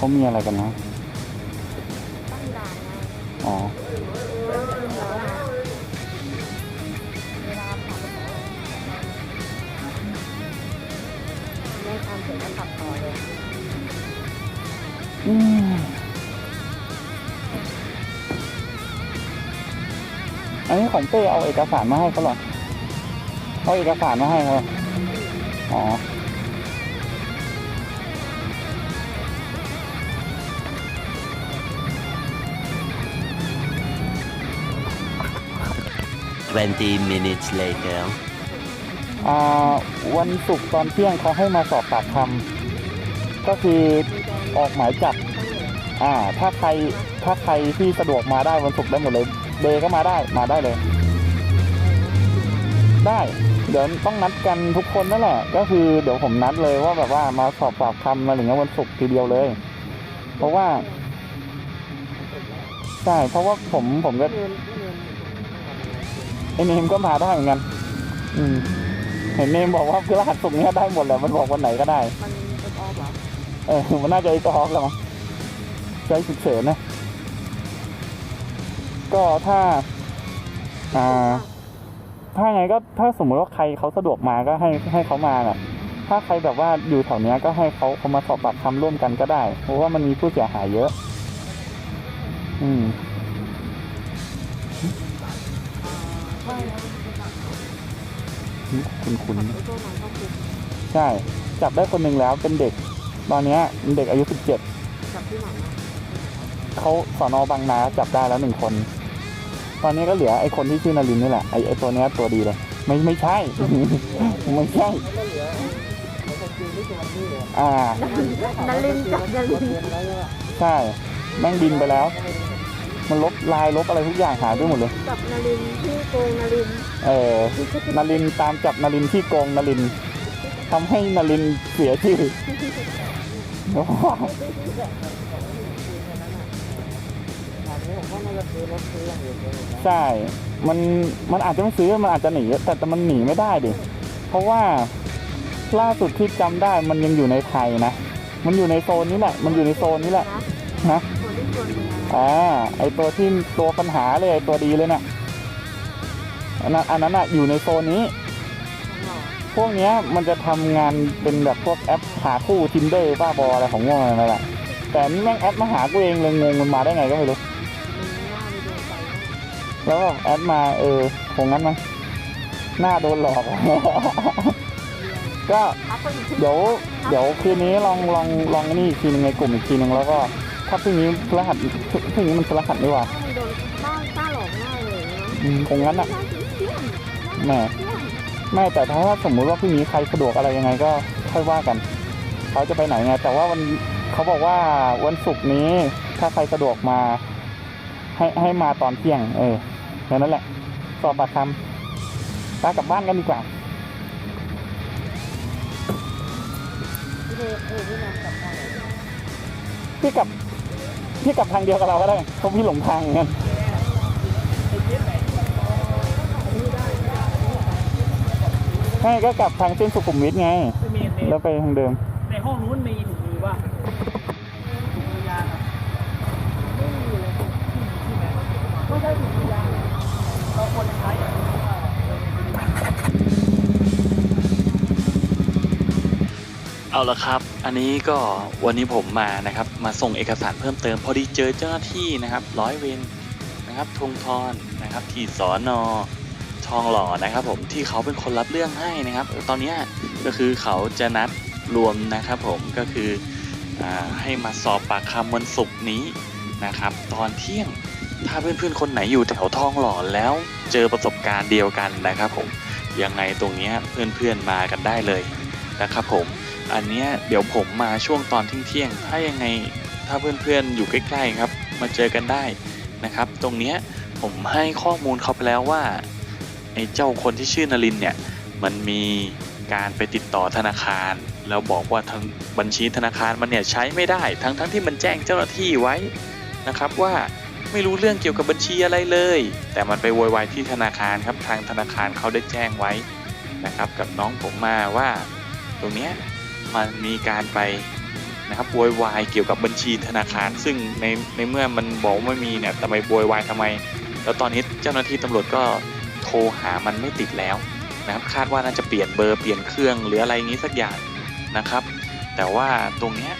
เขามีอะไรกันนะ ตั้งด่านไงอ๋อแล้วอะเวลาขับรถไม่ทำเสร็จก็ขับต่อเลยอืมอันนี้ของเต้เอาเอกสารมาให้เขาเหรอ เอาเอกสารมาให้เขาเหรออ๋อ 20 minutes later. อ่าวันศุกร์ตอนเที่ยงเขาให้มาสอบปากคำก็คือออกหมายจับอ่า ถ้าใครถ้าใครที่สะดวกมาได้วันศุกร์ได้หมดเลยเดย์ก็มาได้มาได้เลย ได้ เดี๋ยวต้องนัดกันทุกคนนั่นแหละ ก็คือเดี๋ยวผมนัดเลยว่าแบบว่ามาสอบปากคำอะไรอย่างเงี้ยวันศุกร์ทีเดียวเลย เพราะว่าใช่เพราะว่าผมผมก็ เงินเงินไอเนมก็มาได้เหมือนกัน อืมเห็นเนมบอกว่าพฤหัสศุกร์เนี้ยได้หมดแหละมันบอกวันไหนก็ได้ มันเป็นออฟเหรอเออมันน่าจะไอ้กอล์ฟแล้วมั้งใช้ฉุกเฉินนะ ก็ถ้า อ่า ถ้าไงก็ถ้าสมมติว่าใครเขาสะดวกมาก็ให้ให้เขามาน่ะ ถ้าใครแบบว่าอยู่แถวเนี้ยก็ให้เขาเขามาสอบปากคำร่วมกันก็ได้ เพราะว่ามันมีผู้เสียหายเยอะ อืม คุณคุณไอ้พวกนั้นก็คือใช่ จับได้คนหนึ่งแล้วเป็นเด็ก ตอนเนี้ยเป็นเด็กอายุสิบเจ็ดจับที่ไหนนะเขาสอนอบางนาจับได้แล้วหนึ่งคน ตอนนี้ก็เหลือไอ้คนที่ชื่อนารินนี่แหละไอ้ไอ้ตัวเนี้ยตัวดีเลย ไม่ไม่ใช่ ไม่ใช่อ่านารินจับนารินใช่แม่งบินไปแล้ว มันลบลายลบอะไรทุกอย่างหายไปหมดเลย จับนารินที่โกงนารินเออนารินตามจับนารินที่โกงนารินทำให้นารินเสียชื่อใช่ มัน มันอาจจะไม่ซื้อ มันอาจจะหนี แต่แต่มันหนีไม่ได้ดิ เพราะว่าล่าสุดที่จำได้มันยังอยู่ในไทยนะ มันอยู่ในโซนนี้แหละ มันอยู่ในโซนนี้แหละ นะ อ่าไอตัวที่ตัวปัญหาเลยไอตัวดีเลยเนะ่ะอันนั้นอันนั้นอะอยู่ในโซนนี้ พวกเนี้ยมันจะทำงานเป็นแบบพวกแอปหาคู่ทินเดอร์บ้าบออะไรของง่วงอะไรนั่นแหละแต่นี่แม่งแอปมาหากูเองเลยงงมันมาได้ไงก็ไม่รู้ แล้วแบบแอดมาเออคงงั้นมั้งหน้าโดนหลอก ก็เดี๋ยวเดี๋ยวคืนนี้ลองลองลองนี่อีกทีหนึงในกลุ่มอีกทีหนึงแล้วก็ ถ้าพรุ่งนี้พฤหัสพรุ่งนี้มันพฤหัสนี่หว่าถ้ามึงโดนบ้าต้าหลอกง่ายเลยนะอืมคงงั้นอะเที่ยงแหม่เที่ยงไม่แต่ถ้าสมมุติว่าพรุ่งนี้ใครสะดวกอะไรยังไงก็ค่อยว่ากันเขาจะไปไหนไง แต่ว่าวันเขาบอกว่าวันศุกร์นี้ ถ้าใครสะดวกมา ให้ให้มาตอนเที่ยง เออแค่นั้นแหละ สอบปากคำไปกลับบ้านกันดีกว่าพี่เดชเออพี่นำกลับมา พี่กลับทางเดียวกับเราก็ได้เพราะพี่หลงทางเหมือนกันไม่ก็กลับทางเส้นสุขุมวิทไง แล้วไปทางเดิม ในห้องนู้นมี เอาละครับ อันนี้ก็วันนี้ผมมานะครับ มาส่งเอกสารเพิ่มเติม พอดีเจอเจ้าหน้าที่นะครับ ร้อยเวรนะครับทงทอนนะครับ ที่สอนอทองหล่อนะครับ ผมที่เขาเป็นคนรับเรื่องให้นะครับ ตอนนี้ก็คือเขาจะนัดรวมนะครับ ผมก็คืออให้มาสอบปากคำวันศุกร์นี้นะครับ ตอนเที่ยงถ้าเพื่อนๆคนไหนอยู่แถวทองหล่อแล้วเจอประสบการณ์เดียวกันนะครับ ผมยังไงตรงนี้เพื่อนๆมากันได้เลยนะครับ ผม อันเนี้ยเดี๋ยวผมมาช่วงตอนเที่ยงๆถ้ายังไงถ้าเพื่อนๆอยู่ใกล้ๆครับ มาเจอกันได้นะครับ ตรงเนี้ยผมให้ข้อมูลเขาไปแล้วว่าไอ้เจ้าคนที่ชื่อนลินเนี่ยมันมีการไปติดต่อธนาคาร แล้วบอกว่าทางบัญชีธนาคารมันเนี่ยใช้ไม่ได้ ทั้งๆทที่มันแจ้งเจ้าหน้าที่ไว้นะครับว่าไม่รู้เรื่องเกี่ยวกับบัญชีอะไรเลย แต่มันไปโวยวายที่ธนาคารครับทางธนาคารเขาได้แจ้งไว้นะครับ กับน้องผมมาว่า ตรงเนี้ย มันมีการไปนะครับโวยวายเกี่ยวกับบัญชีธนาคาร ซึ่งในในเมื่อมันบอกว่าไม่มีเนี่ยทำไมโวยวายทำไม แล้วตอนนี้เจ้าหน้าที่ตำรวจก็โทรหามันไม่ติดแล้วนะครับคาดว่าน่าจะเปลี่ยนเบอร์เปลี่ยนเครื่องหรืออะไรอย่างนี้สักอย่างนะครับ แต่ว่าตรงเนี้ย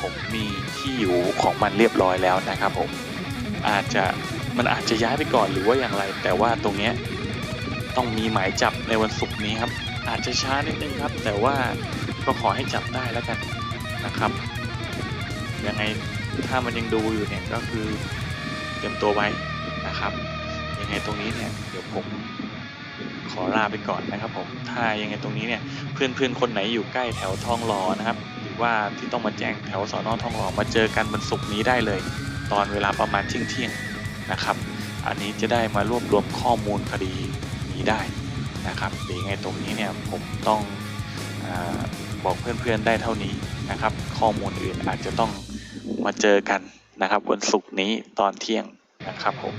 ผมมีที่อยู่ของมันเรียบร้อยแล้วนะครับผมอาจจะมันอาจจะย้ายไปก่อนหรือว่าอย่างไร แต่ว่าตรงเนี้ยต้องมีหมายจับในวันศุกร์นี้ครับอาจจะช้านิดนึงครับ แต่ว่า ก็ขอให้จับได้แล้วกันนะครับยังไงถ้ามันยังดูอยู่เนี่ยก็คือเตรียมตัวไว้นะครับยังไงตรงนี้เนี่ยเดี๋ยวผมขอลาไปก่อนนะครับผมถ้ายังไงตรงนี้เนี่ยเพื่อนเพื่อนๆคนไหนอยู่ใกล้แถวทองหลอนะครับ หรือว่าที่ต้องมาแจ้งแถวสอนอทองหลอมาเจอกันวันศุกร์นี้ได้เลย ตอนเวลาประมาณเที่ยงเที่ยงนะครับ อันนี้จะได้มารวบรวมข้อมูลคดีนี้ได้นะครับเดี๋ยวยังไงตรงนี้เนี่ยผมต้องอ บอกเพื่อนๆได้เท่านี้นะครับ ข้อมูลอื่นอาจจะต้องมาเจอกันนะครับวันศุกร์นี้ตอนเที่ยงนะครับผม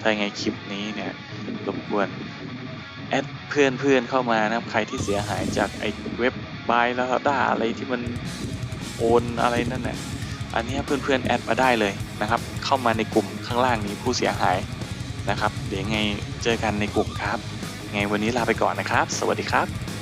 ถ้ายังไงคลิปนี้เนี่ยรบกวนแอดเพื่อนเพื่อนๆเข้ามานะครับ ใครที่เสียหายจากไอ้เว็บบายแลาด้าอะไรที่มันโอนอะไรนั่นน่ะอันนี้เพื่อนเพื่อนๆแอดมาได้เลยนะครับ เข้ามาในกลุ่มข้างล่างนี้ผู้เสียหายนะครับ เดี๋ยวไงเจอกันในกลุ่มครับ ไงวันนี้ลาไปก่อนนะครับ สวัสดีครับ